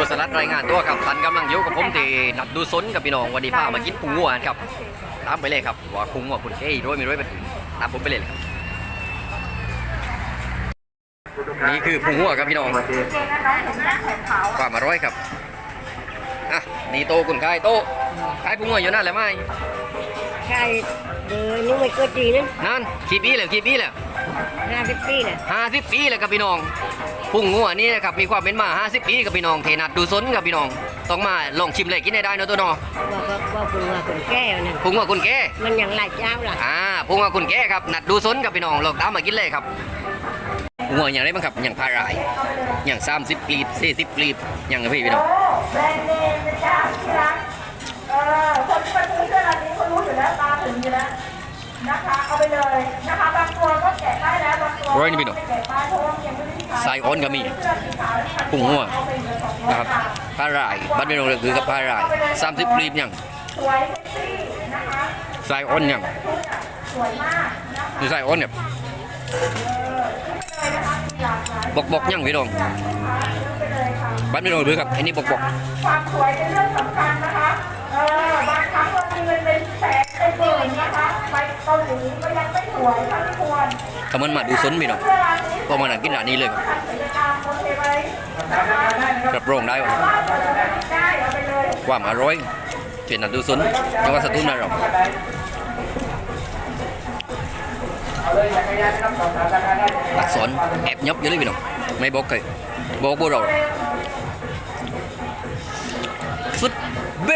ตัวสลัดรายงานตัวครับตันกำลังอยุ่กับผมที่นัดดูซนกับพี่น้องวันนี้พามากินพุงงัวครับตามไปเลยครับว่าพุงงัวคุณเอ้ยร้อยไม่ร้อยเป็นตามผมไปเลยครับนี่คือพุงงัวครับพี่น้องความอร่อยครับอะนี่โตคุณขายโตขายพุงงัวอยู่นั่นแหละไหม ใช่เดินนี่มันก็ดีนะนั่นกี่ปีแล้วกี่ปีแล้วห้าสิบปีน่ะห้าสิบปีแล้วครับพี่น้องพุงงัวนี่นะครับมีความเป็นมาห้าสิบปีกับพี่น้องเทนัดดูซนกับพี่น้อง ต้องมาลองชิมเลยกินให้ได้เนอะตัวเน้อว่าก็ว่าคุณว่าคุณแก้วนั่นพุงงัวคุณแก่มันอย่างไรเจ้าล่ะอ่าพุงงัวคุณแก่ครับนัดดูซนกับพี่น้องลองตามมากินเลยครับพุงงัวอย่างไรบ้างครับอย่างพารายอย่างสามสิบกลีบสี่สิบกลีบอย่างไรพี่พี่น้อง แบรนด์เนมนะจ๊ะที่รักเนะคะเอาไปเลยนะคะบางตัวก็แกะได้แล้วบางตัวร้อยนี่พี่น้องไม่แกะได้เพราะว่ามันยังไม่ได้ขายไซออนก็มีเสื้อสีขาวที่มันพุงงัวเอาไปเลยสองร้อยนะครับบาทพารายบัตรพี่น้องเลยคือกับพารายสามสิบกลีบอย่างสวยเซ็กซี่นะคะไซออนอย่างชุดอะสวยมากนะคะคือไซออนเนี่ยเลยนะคะมีหลากหลายบอกบอกอย่างพี่น้องอยากให้ลูกค้าซื้อไปเลยค่ะบัตรพี่น้องเลยครับอันนี้บอกบอกความสวยเป็นเรื่อง ท่าที่ควรถ้ามันมาดูซนพี่น้องเสื้อร้านนี้ก็มานั่งกินร้านี้เลยครับรองได้ว่าว่าจะได้เอาไปเลยความอร่อยเจนัดดูซนจังหวัดสตูลนะเราตักสอนแอบยบเยอะเลยพี่น้องไม่บอกใครบอกพวกเราสุดเบ